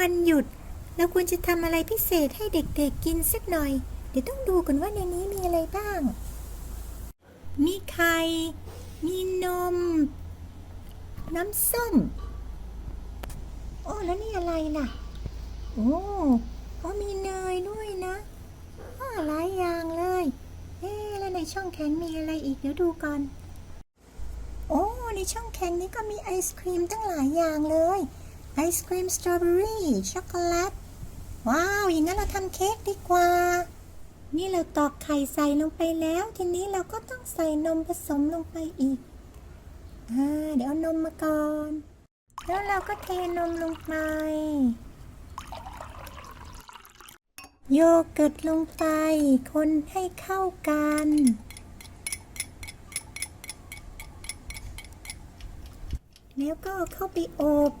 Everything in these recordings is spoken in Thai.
วันหยุด เราควรจะทำอะไรพิเศษให้เด็กๆกินสักหน่อย เดี๋ยวต้องดูก่อนว่าในนี้มีอะไรบ้าง มีไข่ มีนม น้ำส้ม โอ้แล้วนี่อะไรล่ะ โอ้โอ้มีเนยด้วยนะอ้หลายอย่างเลย เอ๊แล้วในช่องแข็งมีอะไรอีกเดี๋ยวดูก่อนโอ้ในช่องแข็งนี้ก็มีไอศครีมตั้งหลายอย่างเลย ไอศครีมสตรอเบอรี่ช็อกโกแลต ว้าว อย่างนั้นเราทำเค้กดีกว่า นี่เราตอกไข่ใส่ลงไปแล้ว ทีนี้เราก็ต้องใส่นมผสมลงไปอีกอ่าเดี๋ยวเอานมมาก่อน แล้วเราก็เทนมลงไป โยเกิร์ตลงไป คนให้เข้ากันแล้วก็เอาเข้าไปอบ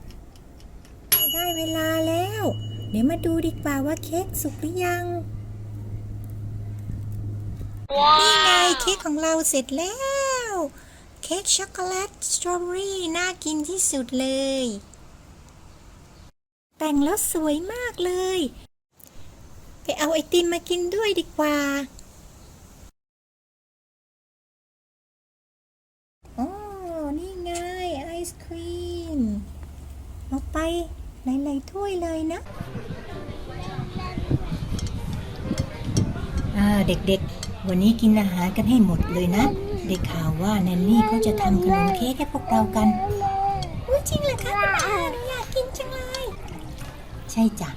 ได้เวลาแล้ว เดี๋ยวมาดูดีกว่าว่าเค้กสุกหรือยัง นี่ไงเค้กของเราเสร็จแล้ว เค้กช็อกโกแลตสตรอเบอรี่น่ากินที่สุดเลย แต่งแล้วสวยมากเลย ไปเอาไอติมมากินด้วยดีกว่าอ๋อนี่ไงไอศครีมเอาไป หลายๆถ้วยเลยนะอ่าเด็กๆ วันนี้กินอาหารกันให้หมดเลยนะ ได้ข่าวว่าแนนนี่เขาจะทำขนมเค้กให้พวกเรากันอุ๊ยจริงเหรอคะคุณอาหนูอยากกินจังเลย ใช่จ้ะ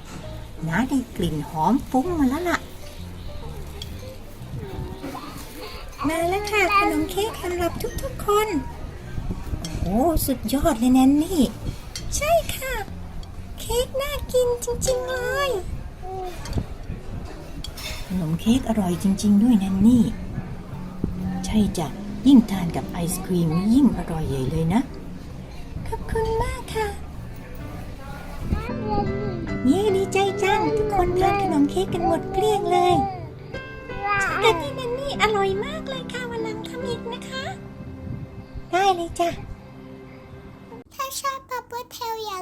น้าได้กลิ่นหอมฟุ้งมาแล้วล่ะ มาแล้วค่ะขนมเค้กสำหรับทุกๆคน โอ้โหสุดยอดเลยแนนนี่ ใช่ค่ะ เค้กน่ากินจริงๆเลยขนมเค้กอร่อยจริง ๆ ด้วยแนนนี่ ใช่จ้ะยิ่งทานกับไอศครีมนี่ยิ่งอร่อยใหญ่เลยนะ ขอบคุณมากค่ะ เย้ดีใจจัง ทุกคนทานขนมเค้กกันหมดเกลี้ยงเลยแต่นี่แนนนี่อร่อยมากเลยค่ะวันหลังทำอีกนะคะ ได้เลยจ้ะ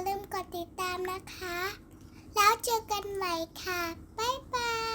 ลืมกดติดตามนะคะ แล้วเจอกันใหม่ค่ะ บ๊ายบาย